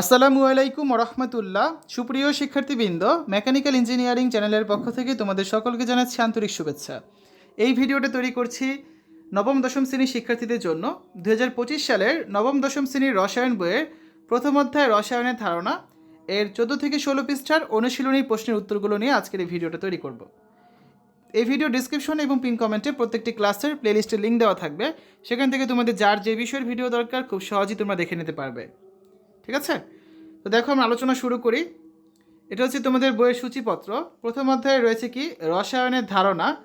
আসসালামু আলাইকুম রহমতুল্লাহ। সুপ্রিয় শিক্ষার্থীবৃন্দ, মেকানিক্যাল ইঞ্জিনিয়ারিং চ্যানেলের পক্ষ থেকে তোমাদের সকলকে জানাচ্ছি আন্তরিক শুভেচ্ছা। এই ভিডিওটা তৈরি করছি নবম দশম শ্রেণির শিক্ষার্থীদের জন্য। দু হাজার পঁচিশ সালের নবম দশম শ্রেণির রসায়ন বইয়ের প্রথম অধ্যায় রসায়নের ধারণা। এর চোদ্দ থেকে ষোলো পৃষ্ঠার অনুশীলনী প্রশ্নের উত্তরগুলো নিয়ে আজকের এই ভিডিওটা তৈরি করব। এই ভিডিও ডিসক্রিপশন এবং পিন কমেন্টে প্রত্যেকটি ক্লাসের প্লেলিস্টের লিঙ্ক দেওয়া থাকবে। সেখান থেকে তোমাদের যার যে বিষয়ের ভিডিও দরকার, খুব সহজেই তোমরা দেখে নিতে পারবে। ঠিক আছে? তো দেখো আমরা আলোচনা শুরু করি। এটা হচ্ছে তোমাদের বইয়ের সূচিপত্র। প্রথম অধ্যায়ে রয়েছে কি? রসায়নের ধারণা।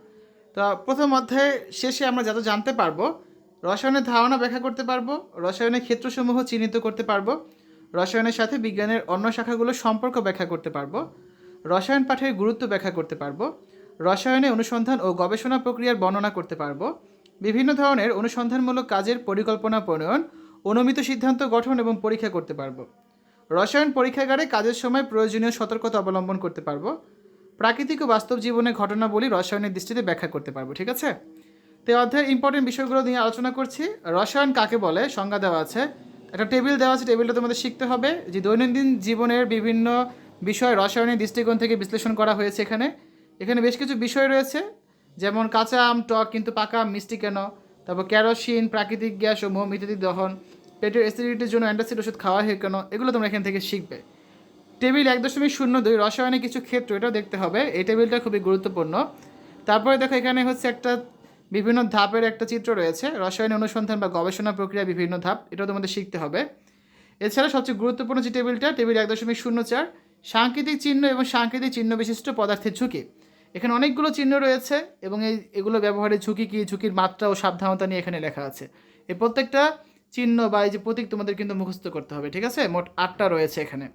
তো প্রথম অধ্যায়ের শেষে আমরা যত জানতে পারব, রসায়নের ধারণা ব্যাখ্যা করতে পারব, রসায়নের ক্ষেত্রসমূহ চিহ্নিত করতে পারব, রসায়নের সাথে বিজ্ঞানের অন্য শাখাগুলোর সম্পর্ক ব্যাখ্যা করতে পারব, রসায়ন পাঠের গুরুত্ব ব্যাখ্যা করতে পারব, রসায়নে অনুসন্ধান ও গবেষণা প্রক্রিয়ার বর্ণনা করতে পারব, বিভিন্ন ধরনের অনুসন্ধানমূলক কাজের পরিকল্পনা প্রণয়ন অনুমিত সিদ্ধান্ত গঠন এবং পরীক্ষা করতে পারব। রসায়ন পরীক্ষাগারে কাজের সময় প্রয়োজনীয় সতর্কতা অবলম্বন করতে পারব। প্রাকৃতিক ও বাস্তব জীবনের ঘটনাবলী রসায়নের দৃষ্টিতে ব্যাখ্যা করতে পারব, ঠিক আছে? তো অধ্যায়ের ইম্পর্টেন্ট বিষয়গুলো নিয়ে আলোচনা করছি। রসায়ন কাকে বলে? সংজ্ঞা দেওয়া আছে। একটা টেবিল দেওয়া আছে টেবিলটা তোমাদের শিখতে হবে। যে দৈনন্দিন জীবনের বিভিন্ন বিষয় রসায়নের দৃষ্টিকোণ থেকে বিশ্লেষণ করা হয়েছে এখানে। এখানে বেশ কিছু বিষয় রয়েছে। যেমন কাঁচা আম, টক, কিন্তু পাকা আম, মিষ্টি কেন? তারপর ক্যারোসিন প্রাকৃতিক গ্যাস ও মোম ইত্যাদি দহন, পেটের অ্যাসিডিটির জন্য অ্যান্টাসিড ওষুধ খাওয়া হয় কেন? এগুলো তোমরা এখান থেকে শিখবে। টেবিল এক দশমিক শূন্য দুই রসায়নে কিছু ক্ষেত্র, এটাও দেখতে হবে। এই টেবিলটা খুবই গুরুত্বপূর্ণ। তারপরে দেখো, এখানে হচ্ছে একটা বিভিন্ন ধাপের একটা চিত্র রয়েছে। রসায়ন অনুসন্ধান বা গবেষণা প্রক্রিয়া বিভিন্ন ধাপ, এটাও তোমাদের শিখতে হবে। এছাড়া সবচেয়ে গুরুত্বপূর্ণ যে টেবিলটা, টেবিল এক দশমিক শূন্য চার, সাংকেতিক চিহ্ন এবং সাংকেতিক চিহ্ন বিশিষ্ট পদার্থের ঝুঁকি। এখানে অনেকগুলো চিহ্ন রয়েছে এবং এই, এগুলো ব্যবহারের ঝুঁকি কী, ঝুঁকির মাত্রা ও সাবধানতা নিয়ে এখানে লেখা আছে। এই প্রত্যেকটা চিহ্ন বা এই যে প্রতীক তোমাদের কিন্তু মুখস্থ করতে হবে, ঠিক আছে? মোট আটটা রয়েছে এখানে।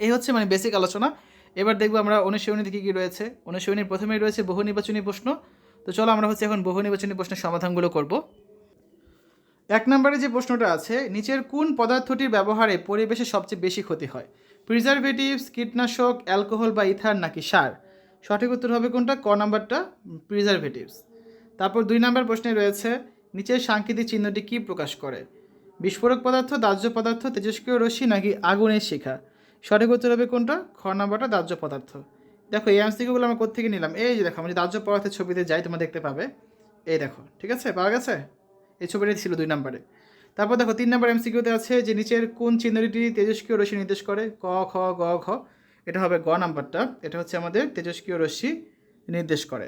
এই হচ্ছে মানে বেসিক আলোচনা। এবার দেখব আমরা অনুশীলনীতে কী কী রয়েছে। অনুশীলনীর প্রথমেই রয়েছে বহু নির্বাচনী প্রশ্ন। তো চলো আমরা হচ্ছে এখন বহু নির্বাচনী প্রশ্নের সমাধানগুলো করব। এক নম্বরে যে প্রশ্নটা আছে, নিচের কোন পদার্থটির ব্যবহারে পরিবেশে সবচেয়ে বেশি ক্ষতি হয়? প্রিজারভেটিভস কীটনাশক অ্যালকোহল বা ইথার নাকি সার? সঠিক উত্তর হবে কোনটা? ক নাম্বারটা? প্রিজারভেটিভস তারপর দুই নাম্বার প্রশ্নে রয়েছে, নিচের সাংকেতিক চিহ্নটি কী প্রকাশ করে? বিস্ফোরক পদার্থ, দাহ্য পদার্থ, তেজস্ক্রিয় রশ্মি নাকি আগুনের শিখা? সঠিক উত্তর হবে কোনটা? খ নাম্বারটা দাহ্য পদার্থ। দেখো, এই এমসিকিউগুলো আমরা কোথেকে নিলাম? এই যে দেখো আমি দাহ্য পদার্থের ছবিতে যাই, তোমরা দেখতে পাবে। এই দেখো, ঠিক আছে? পাওয়া গেছে? এই ছবিটা ছিল দুই নম্বরে। তারপর দেখো, তিন নম্বর এমসিকিউতে আছে যে নিচের কোন চিহ্নটি তেজস্ক্রিয় রশ্মি নির্দেশ করে? ক, খ, গ, ঘ। এটা হবে গ নাম্বারটা। এটা হচ্ছে আমাদের তেজস্ক্রিয় রশ্মি নির্দেশ করে।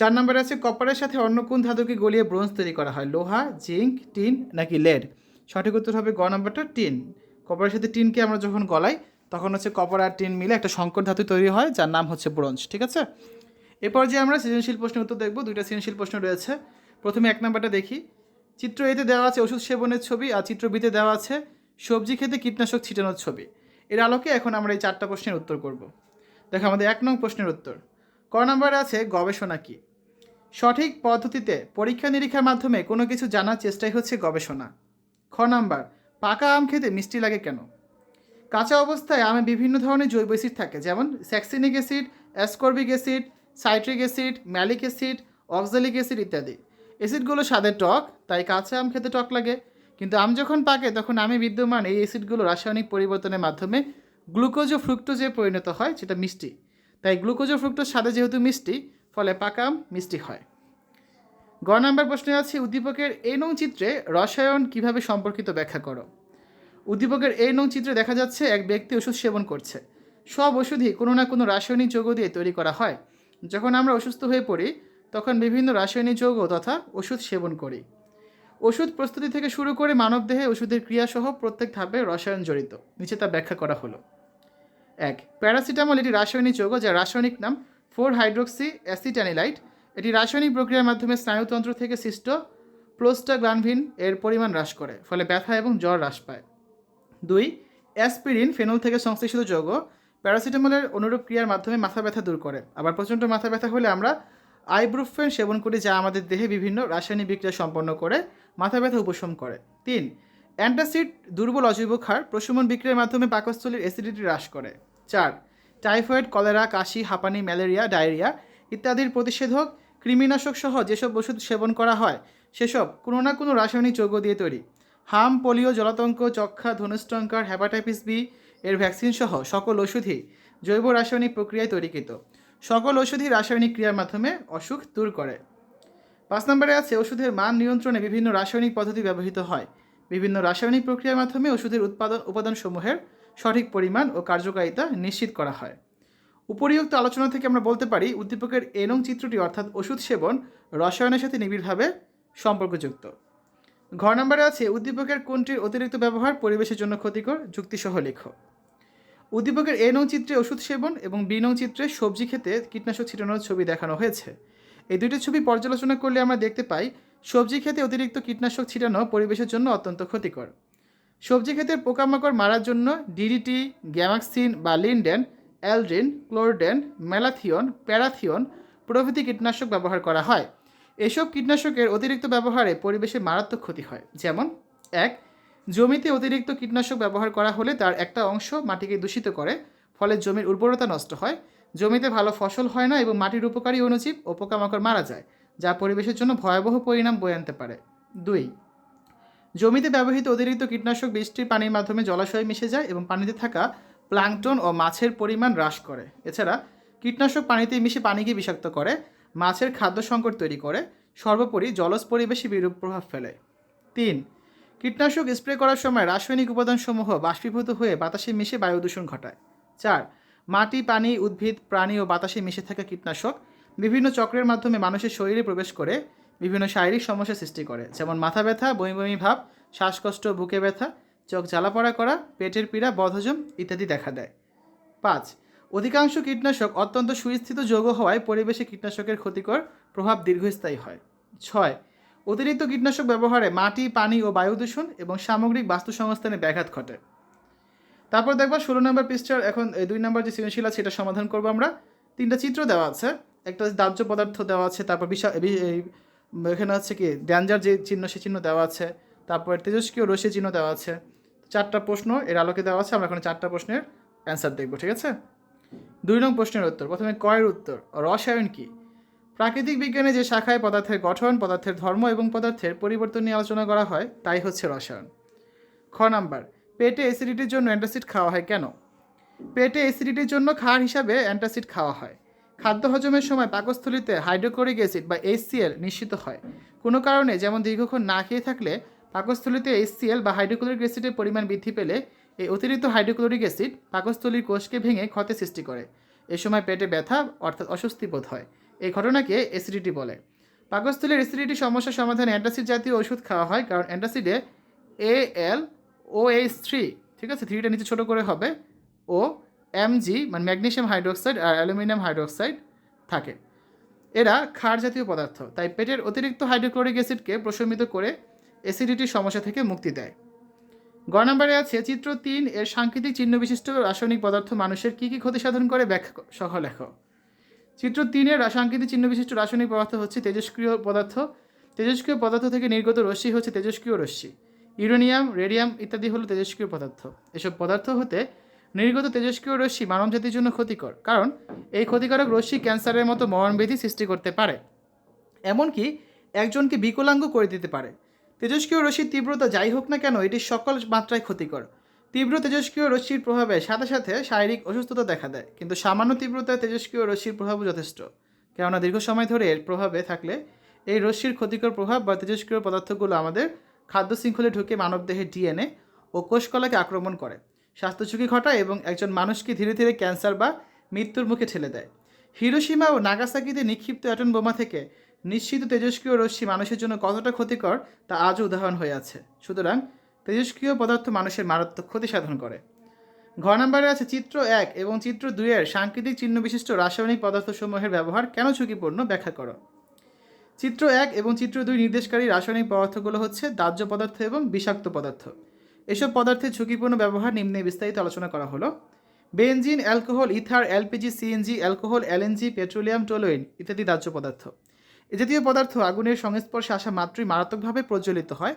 চার নম্বরে আছে, কপারের সাথে অন্য কোন ধাতুকে গলিয়ে ব্রোঞ্জ তৈরি করা হয়? লোহা, জিঙ্ক, টিন নাকি লেড? সঠিক উত্তর হবে গ নাম্বারটা, টিন। কপারের সাথে টিনকে আমরা যখন গলাই তখন হচ্ছে কপার আর টিন মিলে একটা সংকর ধাতু তৈরি হয়, যার নাম হচ্ছে ব্রোঞ্জ, ঠিক আছে? এরপর যে আমরা সৃজনশীল প্রশ্নের উত্তর দেখব, দুইটা সৃজনশীল প্রশ্ন রয়েছে। প্রথমে এক নাম্বারটা দেখি। চিত্র এতে দেওয়া আছে ওষুধ সেবনের ছবি আর চিত্র বিতে দেওয়া আছে সবজি খেতে কীটনাশক ছিটানোর ছবি। এর আলোকে এখন আমরা এই চারটা প্রশ্নের উত্তর করব। দেখো, আমাদের এক নং প্রশ্নের উত্তর। ক নম্বরে আছে, গবেষণা কি? সঠিক পদ্ধতিতে পরীক্ষা নিরীক্ষার মাধ্যমে কোনো কিছু জানার চেষ্টাই হচ্ছে গবেষণা। খ নাম্বার, পাকা আম খেতে মিষ্টি লাগে কেন? কাঁচা অবস্থায় আমে বিভিন্ন ধরনের জৈব অ্যাসিড থাকে, যেমন succinic acid, ascorbic acid, citric acid, malic acid, oxalic acid ইত্যাদি। অ্যাসিডগুলো স্বাদে টক, তাই কাঁচা আম খেতে টক লাগে। কিন্তু আম যখন পাকে, তখন আমে বিদ্যমান এই অ্যাসিডগুলো রাসায়নিক পরিবর্তনের মাধ্যমে গ্লুকোজ ও ফ্রুক্টোজে পরিণত হয়, যেটা মিষ্টি। তাই গ্লুকোজ ও ফ্রুক্টোজ স্বাদে যেহেতু মিষ্টি, ফলে পাকা আম মিষ্টি হয়। গ নাম্বার প্রশ্নে আছে, উদ্দীপকের এই নং চিত্রে রসায়ন কীভাবে সম্পর্কিত ব্যাখ্যা করো? উদ্দীপকের এই নং চিত্রে দেখা যাচ্ছে এক ব্যক্তি ওষুধ সেবন করছে। সব ওষুধই কোনো না কোনো রাসায়নিক যৌগ দিয়ে তৈরি করা হয়। যখন আমরা অসুস্থ হয়ে পড়ি, তখন বিভিন্ন রাসায়নিক যৌগ তথা ওষুধ সেবন করি। ওষুধ প্রস্তুতি থেকে শুরু করে মানবদেহে ওষুধের ক্রিয়াসহ প্রত্যেক ধাপে রসায়ন জড়িত। নিচে তা ব্যাখ্যা করা হলো। এক, প্যারাসিটামল এটি রাসায়নিক যৌগ যার রাসায়নিক নাম ফোর হাইড্রোক্সি অ্যাসিটানিলাইট এটি রাসায়নিক প্রক্রিয়ার মাধ্যমে স্নায়ুতন্ত্র থেকে সৃষ্ট প্লোস্টাগ্লানভিন এর পরিমাণ হ্রাস করে, ফলে ব্যথা এবং জ্বর হ্রাস পায়। দুই, অ্যাসপিরিন ফেনল থেকে সংশ্লিষ্ট যৌগ প্যারাসিটামলের অনুরূপ ক্রিয়ার মাধ্যমে মাথা ব্যথা দূর করে। আবার প্রচণ্ড মাথা ব্যথা হলে আমরা আইব্রুফেন সেবন করি যা আমাদের দেহে বিভিন্ন রাসায়নিক বিক্রিয়া সম্পন্ন করে, মাথা ব্যথা উপশম করে। তিন, অ্যান্টাসিড দুর্বল অজৈব ক্ষার প্রশমন বিক্রিয়ার মাধ্যমে পাকস্থলীর অ্যাসিডিটি হ্রাস করে। চার, টাইফয়েড, কলেরা, কাশি, হাঁপানি, ম্যালেরিয়া, ডায়রিয়া ইত্যাদির প্রতিষেধক, কৃমিনাশক সহ যেসব ওষুধ সেবন করা হয়, সেসব কোনো না কোনো রাসায়নিক যৌগ দিয়ে তৈরি। হাম, পোলিও, জলাতঙ্ক যক্ষা ধনুষ্টঙ্কার হ্যাপাটাইটিস বি এর ভ্যাকসিন সহ সকল ওষুধই জৈব রাসায়নিক প্রক্রিয়ায় তৈরিকৃত। সকল ওষুধই রাসায়নিক ক্রিয়ার মাধ্যমে অসুখ দূর করে। পাঁচ নম্বরে আছে ওষুধের মান নিয়ন্ত্রণে বিভিন্ন রাসায়নিক পদ্ধতি ব্যবহৃত হয়। বিভিন্ন রাসায়নিক প্রক্রিয়ার মাধ্যমে ওষুধের উৎপাদন, উপাদানসমূহের সঠিক পরিমাণ ও কার্যকারিতা নিশ্চিত করা হয়। উপরিউক্ত আলোচনা থেকে আমরা বলতে পারি, উদ্দীপকের এনং চিত্রটি অর্থাৎ ওষুধ সেবন রসায়নের সাথে নিবিড়ভাবে সম্পর্কযুক্ত। ঘ নম্বরে আছে, উদ্দীপকের কোনটির অতিরিক্ত ব্যবহার পরিবেশের জন্য ক্ষতিকর, যুক্তিসহ লেখো উদ্দীপকের এ নং চিত্রে ওষুধ সেবন এবং বি নং চিত্রে সবজি খেতে কীটনাশক ছিটানোর ছবি দেখানো হয়েছে। এই দুটি ছবি পর্যালোচনা করলে আমরা দেখতে পাই, সবজি খেতে অতিরিক্ত কীটনাশক ছিটানো পরিবেশের জন্য অত্যন্ত ক্ষতিকর। সবজি ক্ষেতের পোকামাকড় মারার জন্য ডিডিটি গ্যামাক্সিন বা lindane aldrin chlordane malathion parathion প্রভৃতি কীটনাশক ব্যবহার করা হয়। এসব কীটনাশকের অতিরিক্ত ব্যবহারে পরিবেশে মারাত্মক ক্ষতি হয়। যেমন, এক জমিতে অতিরিক্ত কীটনাশক ব্যবহার করা হলে তার একটা অংশ মাটিকে দূষিত করে, ফলে জমির উর্বরতা নষ্ট হয়। জমিতে ভালো ফসল হয় না এবং মাটির উপকারী অণুজীব ও পোকামাকড় মারা যায়, যা পরিবেশের জন্য ভয়াবহ পরিণাম বয়ে আনতে পারে। দুই, জমিতে ব্যবহৃত অতিরিক্ত কীটনাশক বৃষ্টির পানির মাধ্যমে জলাশয়ে মিশে যায় এবং পানিতে থাকা প্লাঙ্কটন ও মাছের পরিমাণ হ্রাস করে। এছাড়া, কীটনাশক পানিতে মিশে পানিকে বিষাক্ত করে, মাছের খাদ্য সংকট তৈরি করে, সর্বোপরি জলজ পরিবেশে বিরূপ প্রভাব ফেলে। তিন কীটনাশক স্প্রে করার সময় রাসায়নিক উপাদানসমূহ বাষ্পীভূত হয়ে বাতাসে মিশে বায়ু দূষণ ঘটায়। চার, মাটি, পানি, উদ্ভিদ, প্রাণী ও বাতাসে মিশে থাকা কীটনাশক বিভিন্ন চক্রের মাধ্যমে মানুষের শরীরে প্রবেশ করে বিভিন্ন শারীরিক সমস্যা সৃষ্টি করে, যেমন মাথা ব্যথা, বমি বমি ভাব, শ্বাসকষ্ট, বুকে ব্যথা, চোখ জ্বালাপড়া করা, পেটের পীড়া, বদহজম ইত্যাদি দেখা দেয়। পাঁচ, অধিকাংশ কীটনাশক অত্যন্ত সুস্থিত যৌগ হওয়ায় পরিবেশে কীটনাশকের ক্ষতিকর প্রভাব দীর্ঘস্থায়ী হয়। ছয় অতিরিক্ত কীটনাশক ব্যবহারে মাটি, পানি ও বায়ু দূষণ এবং সামগ্রিক বাস্তু সংস্থানে ব্যাঘাত ঘটে। তারপর দেখবা ষোলো নম্বর পৃষ্ঠার এখন এই দুই নম্বর যে সৃজনশীল আছে, এটা সমাধান করব আমরা। তিনটা চিত্র দেওয়া আছে। একটা দাহ্য পদার্থ দেওয়া আছে, তারপর বিশা বি- এই এখানে হচ্ছে কি, ড্যাঞ্জার যে চিহ্ন, সে চিহ্ন দেওয়া আছে। তারপর তেজস্ক্রিয় রশ্মি চিহ্ন দেওয়া আছে। চারটা প্রশ্ন এর আলোকে দেওয়া আছে, আমরা এখন চারটা প্রশ্নের অ্যান্সার দেখব, ঠিক আছে? দুই নং প্রশ্নের উত্তর, প্রথমে কয়ের উত্তর, রসায়ন কি? প্রাকৃতিক বিজ্ঞানে যে শাখায় পদার্থের গঠন, পদার্থের ধর্ম এবং পদার্থের পরিবর্তন নিয়ে আলোচনা করা হয়, তাই হচ্ছে রসায়ন। খ নাম্বার, পেটে অ্যাসিডিটির জন্য অ্যান্টাসিড খাওয়া হয় কেন? পেটে অ্যাসিডিটির জন্য খার হিসাবে অ্যান্টাসিড খাওয়া হয়। খাদ্য হজমের সময় পাকস্থলিতে হাইড্রোক্লোরিক অ্যাসিড বা এইচসিএল নিশ্চিত হয়। কোনো কারণে যেমন দীর্ঘক্ষণ না খেয়ে থাকলে পাকস্থলিতে এইচসিএল বা হাইড্রোক্লোরিক অ্যাসিডের পরিমাণ বৃদ্ধি পেলে এই অতিরিক্ত হাইড্রোক্লোরিক অ্যাসিড পাকস্থলীর কোষকে ভেঙে ক্ষতে সৃষ্টি করে। এ সময় পেটে ব্যথা অর্থাৎ অস্বস্তি বোধ হয়। এই ঘটনাকে অ্যাসিডিটি বলে। পাকস্থলীর অ্যাসিডিটি সমস্যার সমাধানে অ্যান্টাসিড জাতীয় ওষুধ খাওয়া হয়, কারণ অ্যান্টাসিডে এ এল ও এইচ থ্রি ঠিক আছে? থ্রিটা নিচে ছোটো করে হবে, ও এমজি মানে ম্যাগনেসিয়াম হাইড্রোক্সাইড আর অ্যালুমিনিয়াম হাইড্রোক্সাইড থাকে। এরা ক্ষার জাতীয় পদার্থ, তাই পেটের অতিরিক্ত হাইড্রোক্লোরিক অ্যাসিডকে প্রশমিত করে অ্যাসিডিটির সমস্যা থেকে মুক্তি দেয়। গ নম্বরে আছে, চিত্র তিন এর সাংকেতিক চিহ্ন বিশিষ্ট রাসায়নিক পদার্থ মানুষের কী কী ক্ষতি সাধন করে? ব্যাখ্যা সহ লেখো। চিত্র তিনের সাংকেতিক চিহ্ন বিশিষ্ট রাসায়নিক পদার্থ হচ্ছে তেজস্ক্রিয় পদার্থ। তেজস্ক্রিয় পদার্থ থেকে নির্গত রশ্মি হচ্ছে তেজস্ক্রিয় রশ্মি। ইউরেনিয়াম, রেডিয়াম ইত্যাদি হলো তেজস্ক্রিয় পদার্থ। এসব পদার্থ হতে নির্গত তেজস্ক্রিয় রশ্মি মানবজাতির জন্য ক্ষতিকর, কারণ এই ক্ষতিকারক রশ্মি ক্যান্সারের মতো মরণব্যাধি সৃষ্টি করতে পারে। এমনকি একজনকে বিকলাঙ্গ করে দিতে পারে। তেজস্ক্রিয় রশ্মির তীব্রতা যাই হোক না কেন, এটি সকল মাত্রায় ক্ষতিকর। তীব্র তেজস্ক্রিয় রশ্মির প্রভাবে সাথে সাথে শারীরিক অসুস্থতা দেখা দেয়, কিন্তু সামান্য তীব্রতায় তেজস্ক্রিয় রশ্মির প্রভাবও যথেষ্ট। কেননা দীর্ঘ সময় ধরে এর প্রভাবে থাকলে এই রশ্মির ক্ষতিকর প্রভাব বা তেজস্ক্রিয় পদার্থগুলো আমাদের খাদ্য শৃঙ্খলে ঢুকে মানবদেহের ডিএনএ ও কোষকলাকে আক্রমণ করে স্বাস্থ্য ঝুঁকি ঘটায় এবং একজন মানুষকে ধীরে ধীরে ক্যান্সার বা মৃত্যুর মুখে ঠেলে দেয়। হিরোসীমা ও নাগাসাকিতে নিক্ষিপ্ত অ্যাটন বোমা থেকে নিশ্চিত তেজস্ক্রিয় রশ্মি মানুষের জন্য কতটা ক্ষতিকর তা আজও উদাহরণ হয়ে আছে। সুতরাং তেজস্ক্রিয় পদার্থ মানুষের মারাত্মক ক্ষতি সাধন করে। ঘ নম্বরে আছে চিত্র এক এবং চিত্র দুইয়ের সাংকেতিক চিহ্ন বিশিষ্ট রাসায়নিক পদার্থসমূহের ব্যবহার কেন ঝুঁকিপূর্ণ? ব্যাখ্যা করো। চিত্র এক এবং চিত্র দুই নির্দেশকারী রাসায়নিক পদার্থগুলো হচ্ছে দাহ্য পদার্থ এবং বিষাক্ত পদার্থ। এসব পদার্থের ঝুঁকিপূর্ণ ব্যবহার নিম্নে বিস্তারিত আলোচনা করা হলো। Benzene alcohol, ether, LPG, CNG, alcohol, LNG, petroleum, toluene ইত্যাদি দাহ্য পদার্থ। এ জাতীয় পদার্থ আগুনের সংস্পর্শে আসা মাত্রই মারাত্মকভাবে প্রজ্বলিত হয়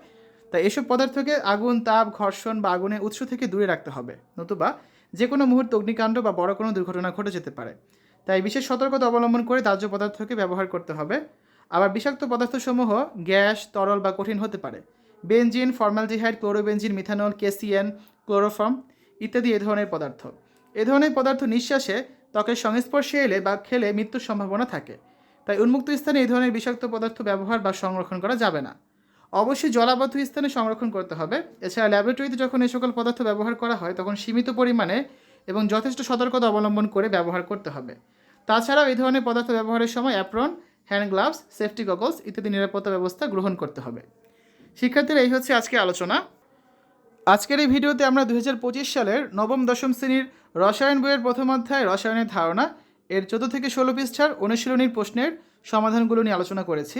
তাই এসব পদার্থকে আগুন, তাপ, ঘর্ষণ বা আগুনের উৎস থেকে দূরে রাখতে হবে, নতুবা যে কোনো মুহূর্তে অগ্নিকাণ্ড বা বড় কোনো দুর্ঘটনা ঘটে যেতে পারে। তাই বিশেষ সতর্কতা অবলম্বন করে দাহ্য পদার্থকে ব্যবহার করতে হবে। আবার বিষাক্ত পদার্থসমূহ গ্যাস, তরল বা কঠিন হতে পারে। Benzene, formaldehyde, chlorobenzene, methanol, KCN, chloroform ইত্যাদি এ ধরনের পদার্থ। এ ধরনের পদার্থ নিঃশ্বাসে ত্বকের সংস্পর্শে এলে বা খেলে মৃত্যুর সম্ভাবনা থাকে। তাই উন্মুক্ত স্থানে এই ধরনের বিষাক্ত পদার্থ ব্যবহার বা সংরক্ষণ করা যাবে না। অবশ্যই জলাবদ্ধ স্থানে সংরক্ষণ করতে হবে। এছাড়া ল্যাবরেটরিতে যখন এই সকল পদার্থ ব্যবহার করা হয়, তখন সীমিত পরিমাণে এবং যথেষ্ট সতর্কতা অবলম্বন করে ব্যবহার করতে হবে। তাছাড়াও এই ধরনের পদার্থ ব্যবহারের সময় apron hand gloves safety goggles ইত্যাদি নিরাপত্তা ব্যবস্থা গ্রহণ করতে হবে। শিক্ষার্থীরা, এই হচ্ছে আজকে আলোচনা। আজকের এই ভিডিওতে আমরা দু হাজার পঁচিশ সালের নবম, দশম শ্রেণির রসায়ন বইয়ের প্রথম অধ্যায়, রসায়নের ধারণা, এর চোদ্দ থেকে ষোলো পৃষ্ঠার অনুশীলনীর প্রশ্নের সমাধানগুলো নিয়ে আলোচনা করেছি।